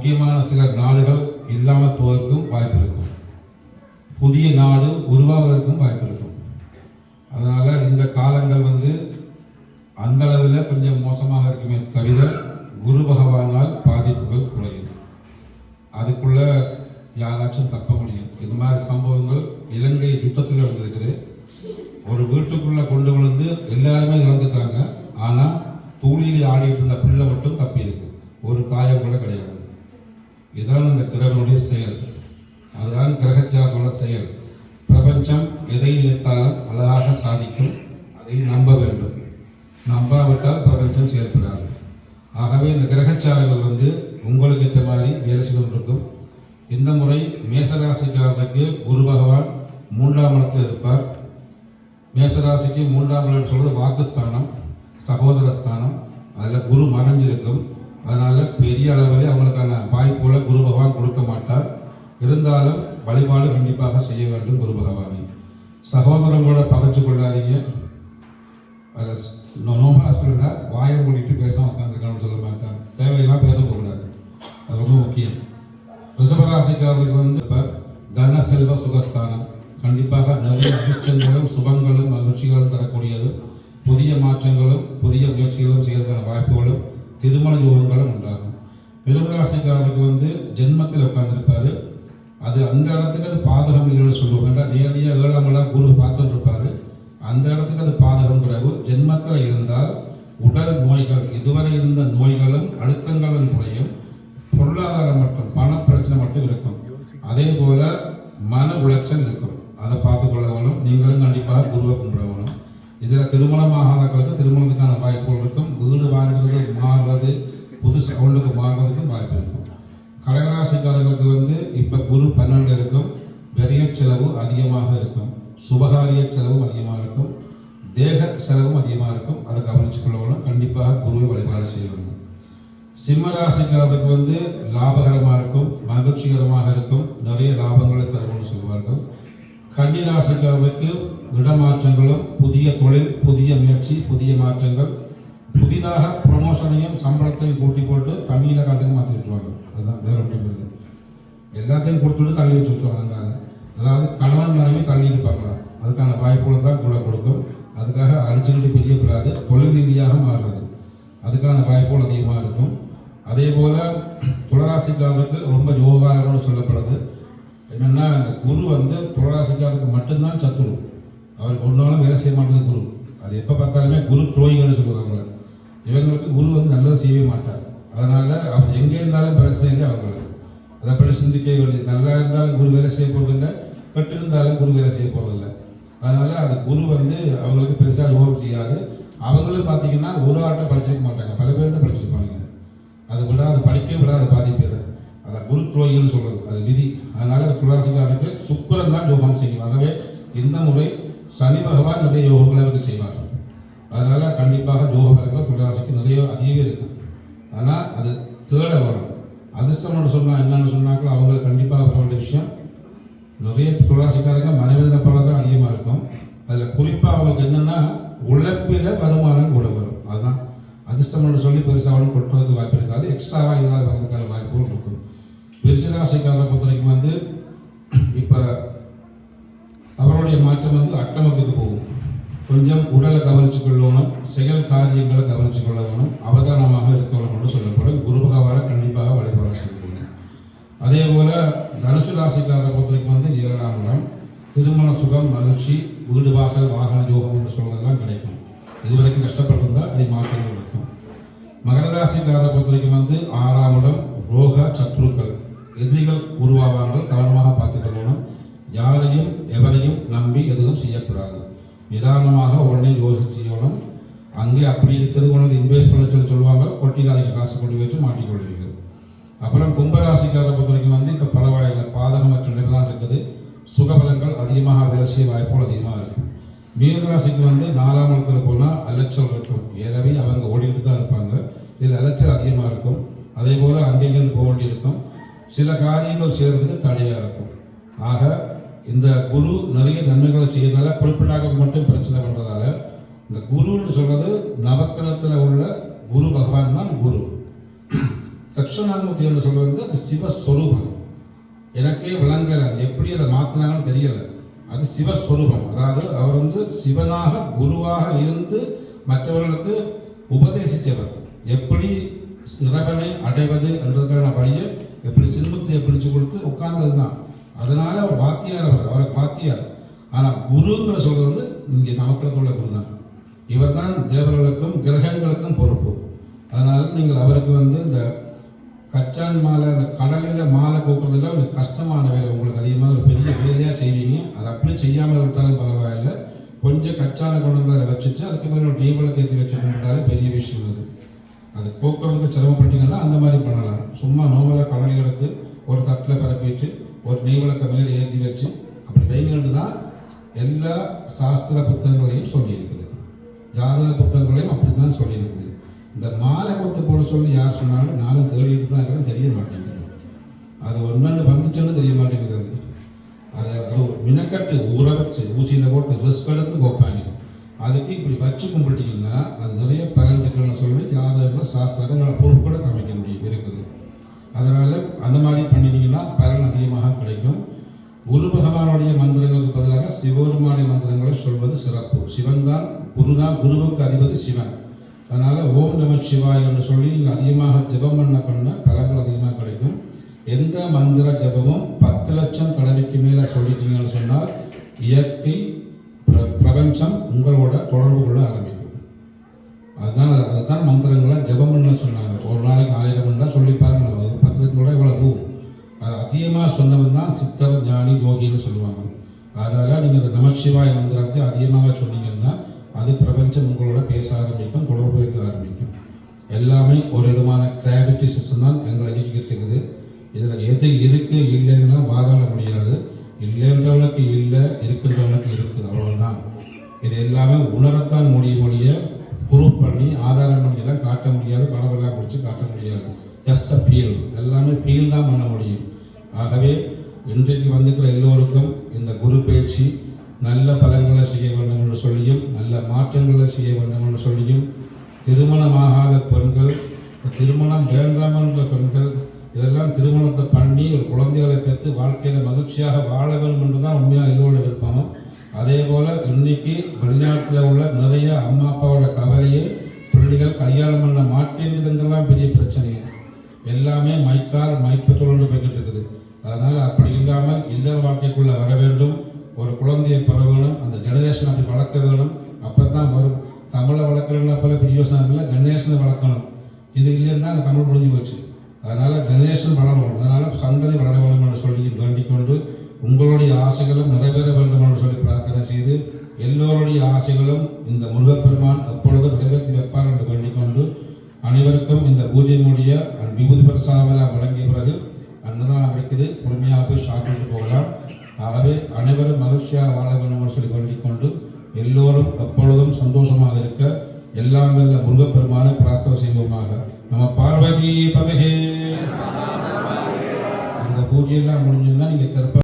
முக்கியமான சில நாடுகள் இல்லாமல் போவதற்கும் வாய்ப்பு இருக்கும் புதிய நாடு உருவாவதற்கும் வாய்ப்பு இருக்கும் அதனால் இந்த காலங்கள் வந்து அந்த அளவில் கொஞ்சம் மோசமாக இருக்குமே தவிர குரு பகவானால் பாதிப்புகள் குறையும். அதுக்குள்ள யாராச்சும் தப்ப முடியும். இது மாதிரி சம்பவங்கள் இலங்கை யுத்தத்தில் நடந்திருக்குது. ஒரு வீட்டுக்குள்ளே கொண்டு விழுந்து எல்லாருமே இறந்துட்டாங்க. ஆனால் தூளியில் ஆடிட்டு இருந்த பிள்ளை மட்டும் தப்பி இருக்கு ஒரு காயம் கூட கிடையாது. இதுதான் அந்த கிரகனுடைய செயல். அதுதான் கிரகச்சாரோட செயல். பிரபஞ்சம் எதை நினைத்தாலும் அழகாக சாதிக்கும் அதை நம்ப வேண்டும். நம்பாவிட்டால் பிரபஞ்சம் செயல்படாது. ஆகவே இந்த கிரகச்சாரங்கள் வந்து உங்களுக்கு ஏற்ற மாதிரி வேலை செய்து கொண்டிருக்கும். இந்த முறை மேசராசிக்காரருக்கு குரு பகவான் மூன்றாம் இடத்தில் இருப்பார். மேசராசிக்கு மூன்றாம் இடம் சொல்கிற வாக்குஸ்தானம் சகோதர ஸ்தானம் அதில் குரு மறைஞ்சிருக்கும். அதனால் பெரிய அளவில் அவங்களுக்கான வாய்ப்புகளை குரு பகவான் கொடுக்க மாட்டார். இருந்தாலும் வழிபாடு கண்டிப்பாக செய்ய வேண்டும் குரு பகவானை. சகோதரங்களோட பகைச்சு கொள்ளாதீங்க. அதில் நோமலாக சொல்லுங்கள் வாயை மூடிட்டு பேச உட்காந்துருக்கான்னு சொல்ல மாட்டேன் தேவையெல்லாம் பேசக்கூடாது. அது ரொம்ப முக்கியம். ரிஷபராசிக்காரருக்கு வந்து இப்போ தன செல்வ சுகஸ்தானம். கண்டிப்பாக நிறைய அதிர்ஷ்டங்களும் சுபங்களும் மகிழ்ச்சிகளும் தரக்கூடியது புதிய மாற்றங்களும் புதிய முயற்சிகளும் செய்வதற்கான வாய்ப்புகளும் திருமண யோகங்களும் உண்டாகும் மிருகராசிக்காரருக்கு வந்து ஜென்மத்தில் உட்கார்ந்திருப்பாரு. அது அந்த இடத்துக்கு அது பாதகம் இல்லைன்னு சொல்லுவோம். நேரடியாக ஏழாம் இடம் குரு பார்த்துட்டு இருப்பார் அந்த இடத்துக்கு அது பாதகம் கிடையாது. ஜென்மத்தில் இருந்தால் உடல் நோய்கள் இதுவரை இருந்த நோய்களும் அழுத்தங்களும் குறையும். பொருளாதாரம் மட்டும் பண பிரச்சனை மட்டும் இருக்கும். அதே போல மன உளைச்சல் இருக்கும். அதை பார்த்துக்கொள்ளவங்களும் நீங்களும் கண்டிப்பாக குருவை கும்பிட இதில் திருமணமாகாதவர்களுக்கு திருமணத்துக்கான வாய்ப்புகள் இருக்கும். வீடு வாங்குறது மாறுறது புதுசு அவங்களுக்கு மாறுறதுக்கும் வாய்ப்பு இருக்கும். கடகராசிக்காரர்களுக்கு வந்து இப்போ குரு பன்னெண்டு இருக்கும். பெரிய செலவு அதிகமாக இருக்கும். சுபகாரிய செலவும் அதிகமாக இருக்கும். தேக செலவும் அதிகமாக இருக்கும். அதை கவனிச்சு கொள்ள கண்டிப்பாக குருவை வழிபாடு செய்யணும். சிம்ம ராசிக்காரருக்கு வந்து லாபகரமாக இருக்கும். மகிழ்ச்சிகரமாக இருக்கும். நிறைய லாபங்களை தரும்னு சொல்வார்கள். கன்னிராசிக்காரருக்கு இடமாற்றங்களும் புதிய தொழில் புதிய முயற்சி புதிய மாற்றங்கள் புதிதாக ப்ரொமோஷனையும் சம்பளத்தையும் கூட்டி போட்டு தண்ணியில் காட்டுக்கு மாற்றி விட்டுருவாங்க அதுதான் வேற ஒன்றும் இல்லை. எல்லாத்தையும் கொடுத்துட்டு தள்ளி வச்சு விட்டுருவாங்க அதாவது கணவன் மனைவி தள்ளி இருப்பாங்களா? அதுக்கான வாய்ப்புகள் தான் கூட கொடுக்கும். அதுக்காக அடிச்சுக்கிட்டு பிரியக்கூடாது தொழில் ரீதியாக மாறுறது அதுக்கான வாய்ப்புகள் அதிகமாக இருக்கும். அதே போல துளராசிக்காரருக்கு ரொம்ப யோகாரம்னு சொல்லப்படுது. என்னன்னா அந்த குரு வந்து துளராசிக்காரருக்கு மட்டும்தான் சத்துரு. அவருக்கு ஒரு நாளும் வேலை செய்ய மாட்டது குரு. அது எப்போ பார்த்தாலுமே குரு துரோகிகள்னு சொல்லுவாங்க இவங்களுக்கு குரு வந்து நல்லது செய்யவே மாட்டார். அதனால் அவர் எங்கே இருந்தாலும் பிரச்சனை இல்லை அவங்களுக்கு. அதை பற்றி சிந்திக்க வேண்டியது நல்லா இருந்தாலும் குரு வேலை செய்ய போகிறதில்லை கெட்டு இருந்தாலும் குரு வேலை செய்ய போறதில்லை. அதனால் அது குரு வந்து அவங்களுக்கு பெருசாக யோகம் செய்யாது. அவங்களும் பார்த்தீங்கன்னா ஒரு ஆட்டம் படிச்சிருக்க மாட்டாங்க. பல பேர்கிட்ட படிச்சிருப்பாங்க அது விடாது படிக்கவே விடாது பாதிப்பு. அதான் குரு துரோகின்னு சொல்றது. அது விதி. அதனால துளாசிக்காரருக்கு சுக்கிரன் தான் யோகம் செய்யும். ஆகவே இந்த முறை சனி பகவான் நிறைய யோகங்களை அவருக்கு செய்வார்கள் அதனால் கண்டிப்பாக யோக பலங்கள் துளாசிக்கு நிறைய அதிகமே இருக்கும். ஆனால் அது தேட வேணும். அதிர்ஷ்டம்னு சொன்னால் என்னென்னு சொன்னாங்களோ அவங்களுக்கு கண்டிப்பாக வர வேண்டிய விஷயம். நிறைய துளாசிக்காரங்க மனவேதனை பல தான் அதிகமாக இருக்கும். அதில் குறிப்பாக அவங்களுக்கு என்னென்னா உழைப்பில் வருமானம் கூட வரும். அதுதான். அதிர்ஷ்டம்னு சொல்லி பெருசாக அவனும் கொட்டுறதுக்கு வாய்ப்பு இருக்காது. எக்ஸ்ட்ராவாக ஏதாவது வரதுக்கான வாய்ப்புகள் இருக்கும் பொறுத்த வரைக்கும் வந்து இப்போ அவருடைய மாற்றம் வந்து அட்டமத்துக்கு போகும். கொஞ்சம் உடலை கவனிச்சு கொள்ளணும் செயல் காரியங்களை கவனித்துக்கொள்ள வேணும் அவதானமாக இருக்கணும்னு சொல்லப்படும். குரு பகவானை கண்டிப்பாக வழிபாடு செய்யணும் அதே போல் தனுசு ராசிக்காரரை பொறுத்த வரைக்கும் வந்து ஏழாம் இடம். திருமண சுகம் மகிழ்ச்சி வீடு வாசல் வாகன யோகம் என்று சொல்றதெல்லாம் கிடைக்கும். இதுவரைக்கும் கஷ்டப்பட்டிருந்தால் அது மாற்றங்கள் இருக்கும். மகர ராசிக்காரரை பொறுத்த வரைக்கும் வந்து ஆறாம் இடம் ரோக சத்ருக்கள். எதிரிகள் உருவாவார்கள். கவனமாக பார்த்துக் கொள்ளணும். யாரையும் எவரையும் நம்பி எதுவும் செய்யக்கூடாது. நிதானமாக உடனே யோசிச்சு செய்யணும். அங்கே அப்படி இருக்கிறது கொண்டு இன்வெஸ்ட் பண்ண சொல்லி சொல்லுவாங்க. கொட்டிடாதீங்க காசு கொண்டு வச்சு மாட்டிக்கொள்வீர்கள். அப்புறம் கும்பராசிக்காரரை பொறுத்த வரைக்கும் வந்து இப்போ பரவாயில்லை. பாதகமற்ற நிலை இருக்குது. சுகபலங்கள் அதிகமாக வேலை செய்ய வாய்ப்புகள் அதிகமாக இருக்கும். மீனராசிக்கு வந்து நாலாம் இடத்துல போனால் அலைச்சல் இருக்கும். ஏறவே அவங்க ஓடிட்டு தான் இருப்பாங்க. இதில் அலைச்சல் அதிகமாக இருக்கும். அதே போல் அங்கேயும் போக வேண்டியிருக்கும். சில காரியங்கள் செய்கிறதுக்கு தடையாக இருக்கும். ஆக இந்த குரு நிறைய நன்மைகளை செய்யறதால குறிப்பிட்டாக மட்டும் பிரச்சனை பண்ணுறதால இந்த குருன்னு சொல்கிறது நவக்கிரத்தில் உள்ள குரு பகவான் தான் குரு. தக்ஷணாமூர்த்தி என்று சொல்கிறது அது சிவஸ்வரூபம். எனக்கே விளங்கல அது எப்படி அதை மாற்றினாங்கன்னு தெரியலை. அது சிவஸ்வரூபம். அதாவது அவர் வந்து சிவனாக குருவாக இருந்து மற்றவர்களுக்கு உபதேசித்தவர். எப்படி இறைவனை அடைவது என்றதுக்கான வழியை எப்படி சின்முத்தியை பிடிச்சு கொடுத்து உட்கார்ந்தது தான் அதனால அவர் வாத்தியார் அவர் அவரை வாத்தியார். ஆனால் குருங்கிற சொல்றது வந்து இங்கே நமக்கிடத்துள்ள குரு தான் இவர் தான் தேவர்களுக்கும் கிரகங்களுக்கும் பொறுப்பு. அதனால நீங்கள் அவருக்கு வந்து இந்த கச்சான் மாலை அந்த கடலில் மாலை கோக்குறதுல ஒரு கஷ்டமான வேலை. உங்களுக்கு அதிகமாக ஒரு பெரிய வேலையாக செய்வீங்க. அதை அப்படி செய்யாமல் விட்டாலும் பரவாயில்லை. கொஞ்சம் கச்சான கொண்டு வந்து அதை வச்சுட்டு அதுக்கு மேலே ஒரு நெய் ஏற்றி வச்சுருந்தாலே பெரிய விஷயம் அது. அது போக்குவரத்துக்கு சிரமப்பட்டீங்கன்னா அந்த மாதிரி பண்ணலாம். சும்மா நோமலாக கடலை எடுத்து ஒரு தட்டில் பரப்பிட்டு ஒரு நெய் விளக்கை மேலே ஏற்றி வச்சு அப்படி வைங்கன்னு தான் எல்லா சாஸ்திர புத்தகங்களையும் சொல்லியிருக்குது. ஜாதக புத்தகங்களையும் அப்படி தான் சொல்லியிருக்குது. இந்த மாலை கொத்து போட சொல்லி யார் சொன்னாலும் நானும் தேடிட்டு தான் இருக்கிறேன் தெரிய மாட்டேங்குது. அது ஒன்று வந்துச்சுன்னு தெரிய மாட்டேங்குது. அது அதை அது மினக்கட்டு ஊற வச்சு ஊசியில் போட்டு ரிஸ்க் எடுத்து கோப்பாங்க அதுக்கு இப்படி வச்சு கும்பிட்டீங்கன்னா அது நிறைய பலன் சொல்லி ஜாதகங்கள் சாஸ்திரங்கள் பொருள் கூட காமிக்க முடியும் இருக்குது. அதனால் அந்த மாதிரி பண்ணிட்டீங்கன்னா பலன் அதிகமாக கிடைக்கும். குரு பகவானுடைய மந்திரங்களுக்கு பதிலாக சிவபெருமானுடைய மந்திரங்களை சொல்வது சிறப்பு. சிவன் தான் குரு தான் குருவுக்கு அதிபதி சிவன். அதனால் ஓம் நம சிவாய் என்று சொல்லி நீங்கள் அதிகமாக ஜெபம் பண்ண பண்ண பலன்கள் அதிகமாக கிடைக்கும். எந்த மந்திர ஜெபமும் பத்து லட்சம் தடவைக்கு மேலே சொல்லிட்டீங்கன்னு சொன்னால் இயற்கை பிரபஞ்சம் உங்களோட தொடர்பு கொள்ள ஆரம்பிக்கும். அதுதான் அதுதான் மந்திரங்களை ஜெபம் பண்ண சொன்னாங்க. ஒரு நாளைக்கு ஆயிரம் தான் சொல்லி பாருங்க பத்திரத்தோட இவ்வளவு அது அதிகமாக சொன்னவன் தான் சித்தர் ஞானி யோகின்னு சொல்லுவாங்க. அதனால் நீங்கள் அந்த நமச்சிவாய மந்திரத்தை அதிகமாக சொன்னீங்கன்னா அது பிரபஞ்சம் உங்களோட பேச ஆரம்பிக்கும் தொடர்பு வைக்க ஆரம்பிக்கும். எல்லாமே ஒரு விதமான கிராவிட்டி சிஸ்டம் தான் எங்களை இயக்கிட்டு இருக்குது. இதில் எது இருக்கு இல்லைன்னா வாதாட முடியாது. இல்லைன்றவனுக்கு இல்லை இருக்கின்றவனுக்கு இருக்குது அவ்வளோதான் இது எல்லாமே உணரத்தான் முடிய முடிய ப்ரூவ் பண்ணி ஆதாரம் பண்ணி எல்லாம் காட்ட முடியாது படமெல்லாம் பிடிச்சி காட்ட முடியாது. எஸ் அ ஃபீல் எல்லாமே ஃபீல் தான் பண்ண முடியும். ஆகவே இன்றைக்கு வந்திருக்கிற எல்லோருக்கும் இந்த குரு பயிற்சி நல்ல பலன்களை செய்ய வேண்டும் என்று சொல்லியும் நல்ல மாற்றங்களை செய்ய வேண்டும் என்று சொல்லியும் திருமணமாகாத பெண்கள் திருமணம் வேண்டாம் என்ற பெண்கள் இதெல்லாம் திருமணத்தை பண்ணி ஒரு குழந்தைகளை பெற்று வாழ்க்கையில் மகிழ்ச்சியாக வாழ வேண்டும் என்றுதான் உண்மையாக எல்லோரோட விருப்பமும் அதே போல் இன்னைக்கு வெளிநாட்டில் உள்ள நிறைய அம்மா அப்பாவோட கவலையை பிள்ளைகள் கல்யாணம் பண்ண மாட்டேங்குதுங்கெல்லாம் பெரிய பிரச்சனை எல்லாமே மைக்கால் மைப்பு தொடர்ந்து போய்கிட்டு இருக்குது. அதனால் அப்படி இல்லாமல் இல்லற வாழ்க்கைக்குள்ளே வர வேண்டும். ஒரு குழந்தையை பெற வேணும். அந்த ஜெனரேஷன் அப்படி வளர்க்க வேணும். அப்போ தான் வரும். தமிழை வளர்க்கலன்னா போல பெரிய இல்லை. ஜெனரேஷனை வளர்க்கணும். இது இல்லைன்னா அந்த தமிழ் முடிஞ்சு போச்சு. அதனால் ஜெனரேஷன் வளரணும். அதனால் சந்ததி வளர வேண்டும் என்று சொல்லி வேண்டிக் கொண்டு உங்களுடைய ஆசைகளும் நிறைவேற வேண்டும் என்று சொல்லி பிரார்த்தனை செய்து எல்லோருடைய ஆசைகளும் இந்த முருகப்பெருமான் எப்பொழுதும் நிறைவேற்றி வைப்பார் என்று வேண்டிக்கொண்டு அனைவருக்கும் இந்த பூஜை முடிய விபூதி பிரசாதமெல்லாம் வழங்கிய பிறகு அன்னதானம் இருக்குது பொறுமையாக போய் சாப்பிட்டு போகலாம். ஆகவே அனைவரும் மகிழ்ச்சியாக வாழ வேண்டும் என்று சொல்லி வேண்டிக்கொண்டு எல்லோரும் எப்பொழுதும் சந்தோஷமாக இருக்க எல்லாம் வல்ல முருகப்பெருமானை பிரார்த்தனை செய்வோமாக. நம்ம பார்வதி பதகே. இந்த பூஜையெல்லாம் முடிஞ்சதுன்னா நீங்கள் திருப்ப